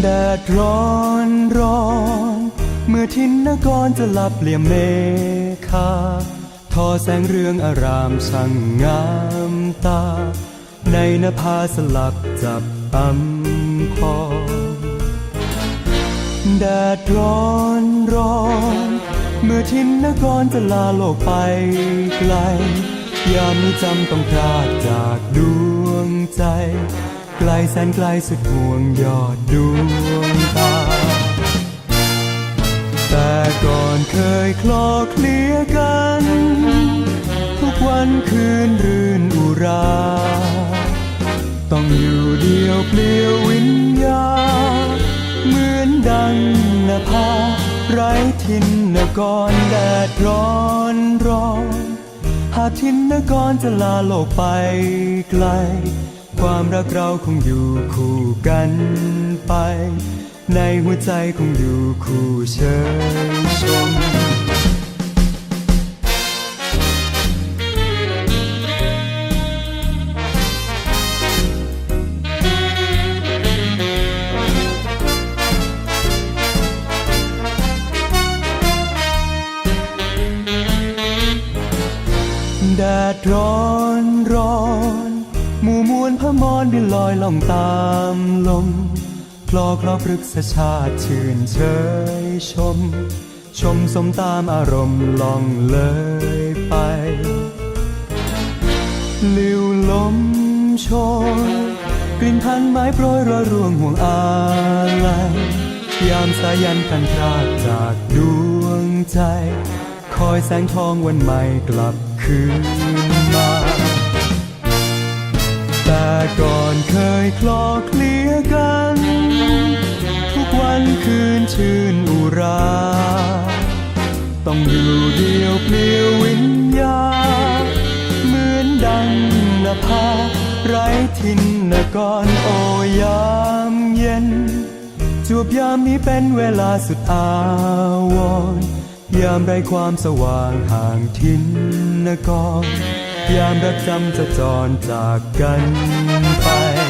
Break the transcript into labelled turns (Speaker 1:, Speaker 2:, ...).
Speaker 1: แดดร้อนร้อน เมื่อทินนกรจะหลับเลี่ยมเมฆาทอแสงเรืองอารามช่างงามตา ในนภาสลับจับอำพรแดดร้อนร้อน เมื่อทินนกรจะลาโลกไปไกล ยามนี้จำต้องพรากจากดวงใจไกล แสนไกลสุดห่วงยอดดวงตา แต่ก่อนเคยคลอเคลียกัน ทุกวันคืนรื่นอุรา ต้องอยู่เดียวเปลี่ยววิญญา เหมือนดังนภาไร้ทินนกรแดดร้อนร้อน หากทินนกรจะลาโลกไปไกล ความรักเราคงอยู่คู่กันไป ในหัวใจคงอยู่คู่เชยชมแดดร้อนร้อน วลพมรบินลอยล่องตามลมคลอคลอพฤกษชาติชื่นเชยชม ชมสมตามอารมณ์ล่องเลยไปลิวลมโชยกลิ่นพันไม้โปรยรยร่วงห่วงอาลัยยามสายันกันพรากจากดวงใจ คอยแสงทองวันใหม่กลับคืน ก่อนเคยคลอเคลียกัน ทุกวันคืนชื่นอุรา ต้องอยู่เดียวเปลี่ยววิญญา เหมือนดังนภาไร้ทินนกรโอยามเย็น จวบยามนี้เป็นเวลาสุดอาวรยามไรความสว่างห่างทินนกร ยามรักจำจะจรจากกันไป